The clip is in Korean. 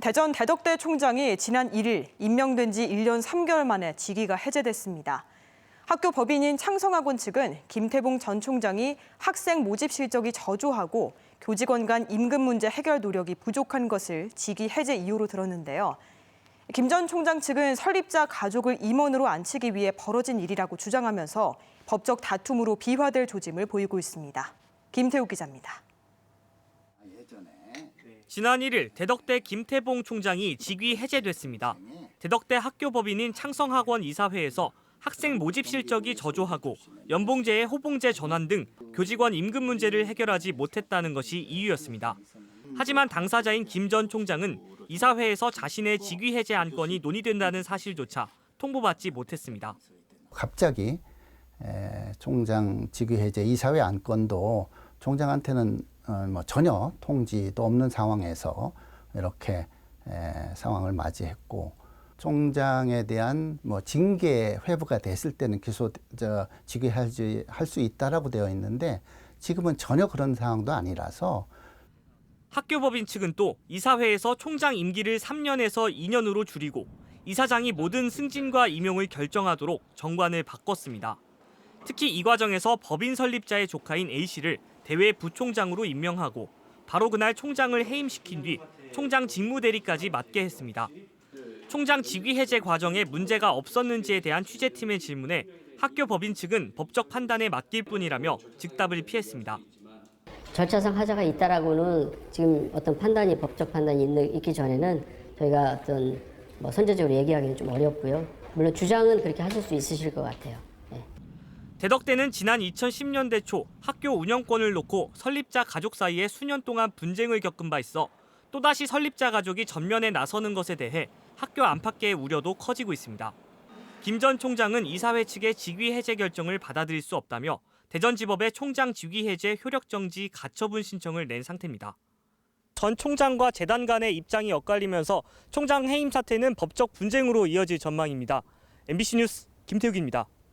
대전 대덕대 총장이 지난 1일 임명된 지 1년 3개월 만에 직위가 해제됐습니다. 학교 법인인 창성학원 측은 김태봉 전 총장이 학생 모집 실적이 저조하고 교직원 간 임금 문제 해결 노력이 부족한 것을 직위 해제 이유로 들었는데요. 김 전 총장 측은 설립자 가족을 임원으로 앉히기 위해 벌어진 일이라고 주장하면서 법적 다툼으로 비화될 조짐을 보이고 있습니다. 김태우 기자입니다. 지난 1일 대덕대 김태봉 총장이 직위 해제됐습니다. 대덕대 학교법인인 창성학원 이사회에서 학생 모집 실적이 저조하고 연봉제의 호봉제 전환 등 교직원 임금 문제를 해결하지 못했다는 것이 이유였습니다. 하지만 당사자인 김 전 총장은 이사회에서 자신의 직위 해제 안건이 논의된다는 사실조차 통보받지 못했습니다. 갑자기 에, 총장 직위 해제 이사회 안건도 총장한테는 어, 뭐 전혀 통지도 없는 상황에서 이렇게 에, 상황을 맞이했고 총장에 대한 뭐 징계 회부가 됐을 때는 기소 저 직위할지 할수 있다라고 되어 있는데 지금은 전혀 그런 상황도 아니라서 학교법인 측은 또 이사회에서 총장 임기를 3년에서 2년으로 줄이고 이사장이 모든 승진과 임용을 결정하도록 정관을 바꿨습니다. 특히 이 과정에서 법인 설립자의 조카인 A 씨를 대외 부총장으로 임명하고 바로 그날 총장을 해임시킨 뒤 총장 직무대리까지 맡게 했습니다. 총장 직위 해제 과정에 문제가 없었는지에 대한 취재팀의 질문에 학교 법인 측은 법적 판단에 맡길 뿐이라며 즉답을 피했습니다. 절차상 하자가 있다라고는 지금 어떤 판단이 법적 판단이 있는, 있기 전에는 저희가 어떤 뭐 선제적으로 얘기하기는 좀 어렵고요. 물론 주장은 그렇게 하실 수 있으실 것 같아요. 예. 대덕대는 지난 2010년대 초 학교 운영권을 놓고 설립자 가족 사이에 수년 동안 분쟁을 겪은 바 있어 또다시 설립자 가족이 전면에 나서는 것에 대해 학교 안팎의 우려도 커지고 있습니다. 김 전 총장은 이사회 측의 직위 해제 결정을 받아들일 수 없다며 대전지법에 총장 직위 해제 효력 정지 가처분 신청을 낸 상태입니다. 전 총장과 재단 간의 입장이 엇갈리면서 총장 해임 사태는 법적 분쟁으로 이어질 전망입니다. MBC 뉴스 김태욱입니다.